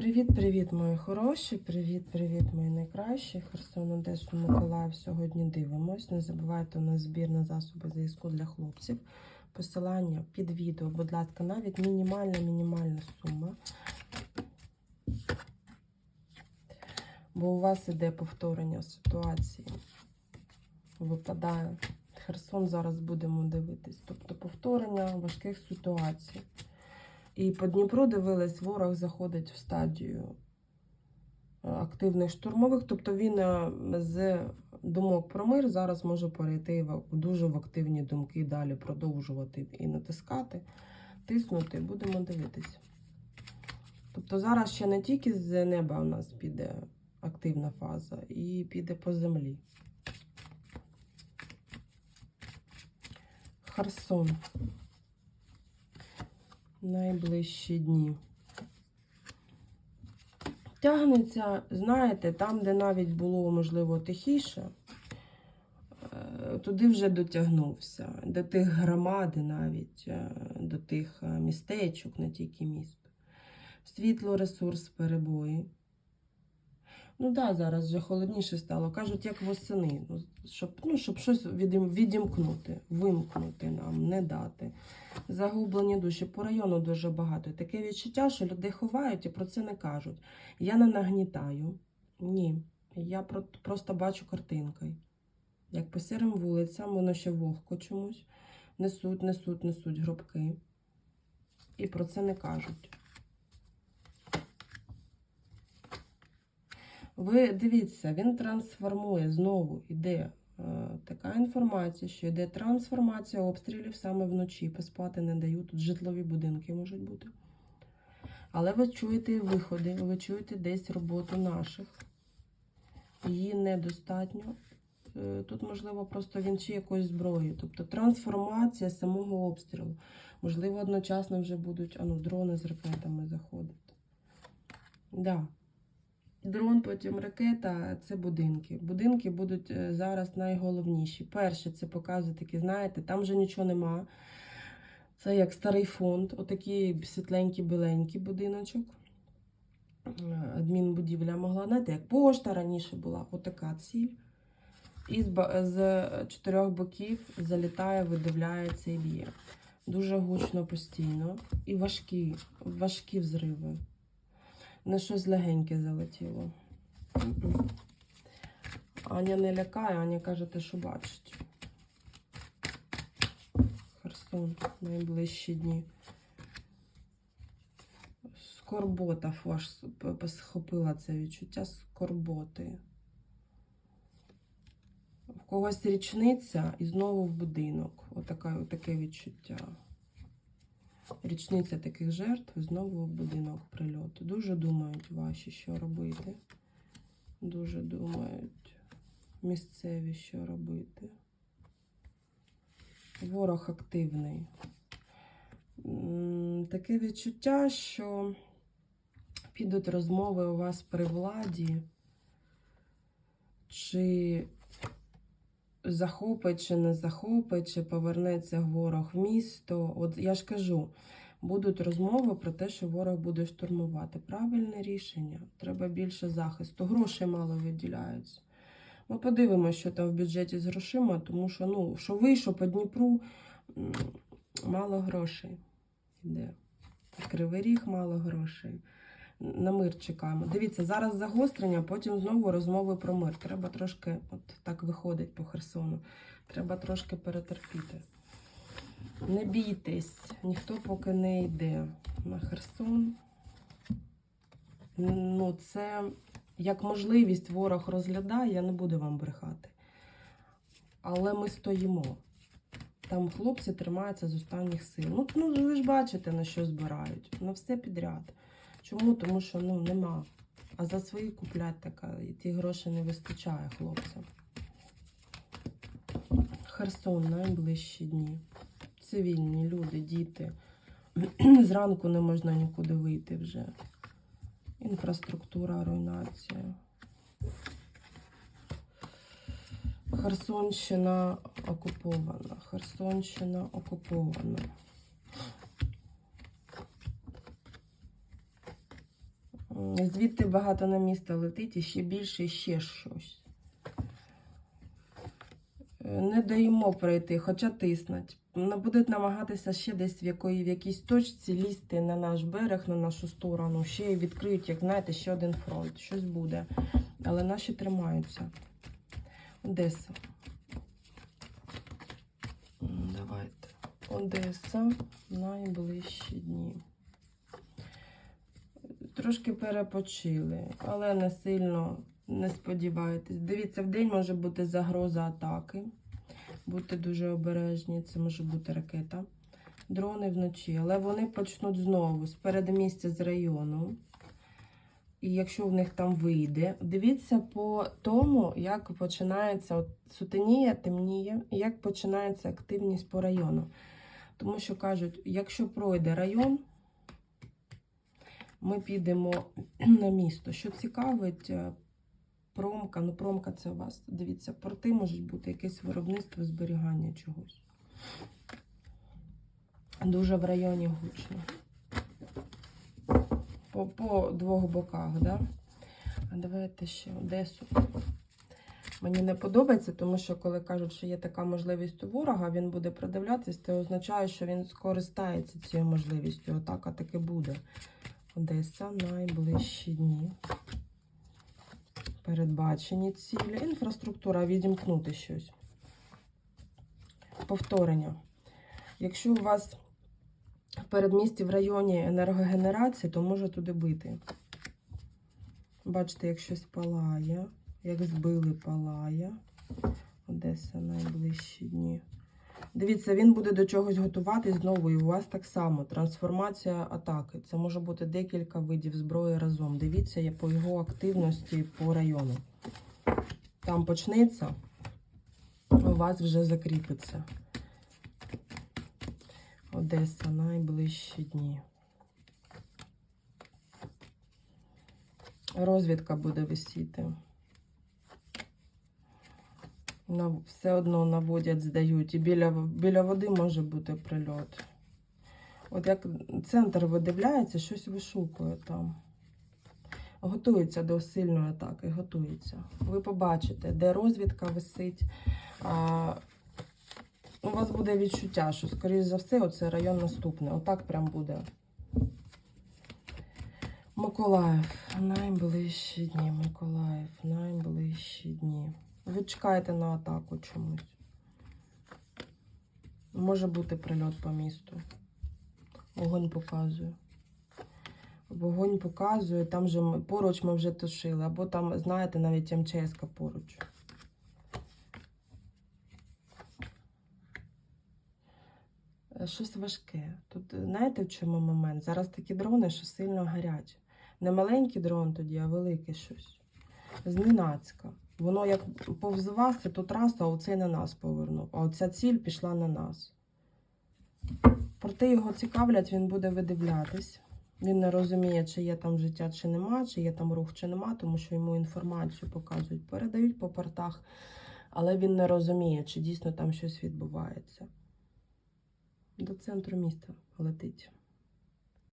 Привіт-привіт, мої хороші! Привіт-привіт, мої найкращі. Херсон, Одесу, Миколаїв. Сьогодні дивимось. Не забувайте, у нас збір на засоби зв'язку для хлопців. Посилання під відео, будь ласка, навіть мінімальна мінімальна сума. Бо у вас іде повторення ситуації. Випадає. Херсон зараз будемо дивитись. Тобто повторення важких ситуацій. І по Дніпру дивились, ворог заходить в стадію е, активних штурмових. Тобто він е, з думок про мир зараз може перейти в дуже в активні думки, далі продовжувати і натискати, тиснути. Будемо дивитись. Тобто зараз ще не тільки з неба у нас піде активна фаза, і піде по землі. Херсон найближчі дні. Тягнеться, знаєте, там, де навіть було, можливо, тихіше, е, туди вже дотягнувся. До тих громад навіть, е, до тих е, містечок, не тільки міст. Світло, ресурс, перебої. Ну да, зараз вже холодніше стало. Кажуть, як восени. Ну, щоб, ну, щоб щось відім, відімкнути, вимкнути нам, не дати. Загублені душі. По району дуже багато. Таке відчуття, що люди ховають і про це не кажуть. Я не нагнітаю. Ні. Я про, просто бачу картинкою. Як по сірим вулицям, воно ще вогко чомусь. Несуть, несуть, несуть гробки. І про це не кажуть. Ви дивіться, він трансформує знову іде е, така інформація, що йде трансформація обстрілів саме вночі. Поспати не дають. Тут житлові будинки можуть бути. Але ви чуєте виходи, ви чуєте десь роботу наших. Її недостатньо. Е, Тут, можливо, просто він чи якоюсь зброєю. Тобто трансформація самого обстрілу. Можливо, одночасно вже будуть а ну, дрони з ракетами заходити. Да. Дрон, потім ракета це будинки. Будинки будуть е, зараз найголовніші. Перше, це показує такі, знаєте, там вже нічого нема. Це як старий фонд, отакий світленький, біленький будиночок. Е, Адмінбудівля могла, знаєте, як пошта раніше була, отака ціль. І з, з чотирьох боків залітає, видивляється і б'є. Дуже гучно постійно. І важкі, важкі взриви. Не щось легеньке залетіло. Аня не лякає, Аня каже, те, що бачить. Херсон найближчі дні. Скорбота ваш схопила це відчуття скорботи. В когось річниця і знову в будинок. Отаке, отаке відчуття. Річниця таких жертв, знову будинок прильоту. Дуже думають ваші, що робити. Дуже думають місцеві, що робити. Ворог активний. Таке відчуття, що підуть розмови у вас при владі, чи захопить, чи не захопить, чи повернеться ворог в місто. От я ж кажу, будуть розмови про те, що ворог буде штурмувати. Правильне рішення. Треба більше захисту. Грошей мало виділяються. Ми подивимося, що там в бюджеті з грошима, тому що, ну, що вийшло по Дніпру, мало грошей йде. Кривий ріг мало грошей. На мир чекаємо. Дивіться, зараз загострення, потім знову розмови про мир. Треба трошки, от так виходить по Херсону. Треба трошки перетерпіти. Не бійтесь, ніхто поки не йде на Херсон. Ну, це як можливість ворог розглядає, я не буду вам брехати. Але ми стоїмо. Там хлопці тримаються з останніх сил. Ну, ну ви ж бачите, на що збирають. На все підряд. Чому? Тому що ну, нема. А за свої куплять така, і ті гроші не вистачає хлопцям. Херсон найближчі дні. Цивільні люди, діти. Зранку не можна нікуди вийти вже. Інфраструктура, руйнація. Херсонщина окупована. Херсонщина окупована. Звідти багато на місто летить і ще більше, ще щось. Е, Не даємо пройти, хоча тиснуть. Будуть намагатися ще десь в, якої, в якійсь точці лізти на наш берег, на нашу сторону. Ще й відкриють, як знаєте, ще один фронт. Щось буде. Але наші тримаються. Одеса. Давайте. Одеса. Найближчі. Трошки перепочили, але не сильно не сподівайтесь. Дивіться, в день може бути загроза атаки. Будьте дуже обережні, це може бути ракета. Дрони вночі, але вони почнуть знову з передмістя з району. І якщо в них там вийде, дивіться по тому, як починається от сутеніє, темніє, і як починається активність по району. Тому що кажуть, якщо пройде район, ми підемо на місто. Що цікавить, е, промка, ну промка це у вас. Дивіться, порти можуть бути якесь виробництво зберігання чогось. Дуже в районі гучно. По, по двох боках, да? А давайте ще Одесу. Мені не подобається, тому що коли кажуть, що є така можливість у ворога, він буде продивлятися, це означає, що він скористається цією можливістю. Атака таки буде. Одеса найближчі дні. Передбачені цілі. Інфраструктура відімкнути щось. Повторення. Якщо у вас в передмісті в районі енергогенерації, то може туди бити. Бачите, як щось палає, як збили палає. Одеса найближчі дні. Дивіться, він буде до чогось готуватись знову, і у вас так само. Трансформація атаки. Це може бути декілька видів зброї разом. Дивіться я по його активності по району. Там почнеться, у вас вже закріпиться. Одеса найближчі дні. Розвідка буде висіти. Все одно наводять, здають. І біля, біля води може бути прильот. От як центр видивляється, щось вишукує там. Готується до сильної атаки, готується. Ви побачите, де розвідка висить. А, у вас буде відчуття, що, скоріш за все, оце район наступний. Отак прям буде. Миколаїв, найближчі дні. Миколаїв, найближчі дні. Ви чекаєте на атаку чомусь. Може бути прильот по місту. Вогонь показує. Вогонь показує, там же ми, поруч ми вже тушили, або там, знаєте, навіть МЧС поруч. Е, Щось важке. Тут е, знаєте в чому момент? Зараз такі дрони, що сильно гарять. Не маленький дрон тоді, а велике щось. Зненацька. Воно як повз вас, це то траса, а оцей на нас повернув. А оця ціль пішла на нас. Порти його цікавлять, він буде видивлятись. Він не розуміє, чи є там життя, чи нема, чи є там рух, чи нема, тому що йому інформацію показують, передають по портах, але він не розуміє, чи дійсно там щось відбувається. До центру міста летить.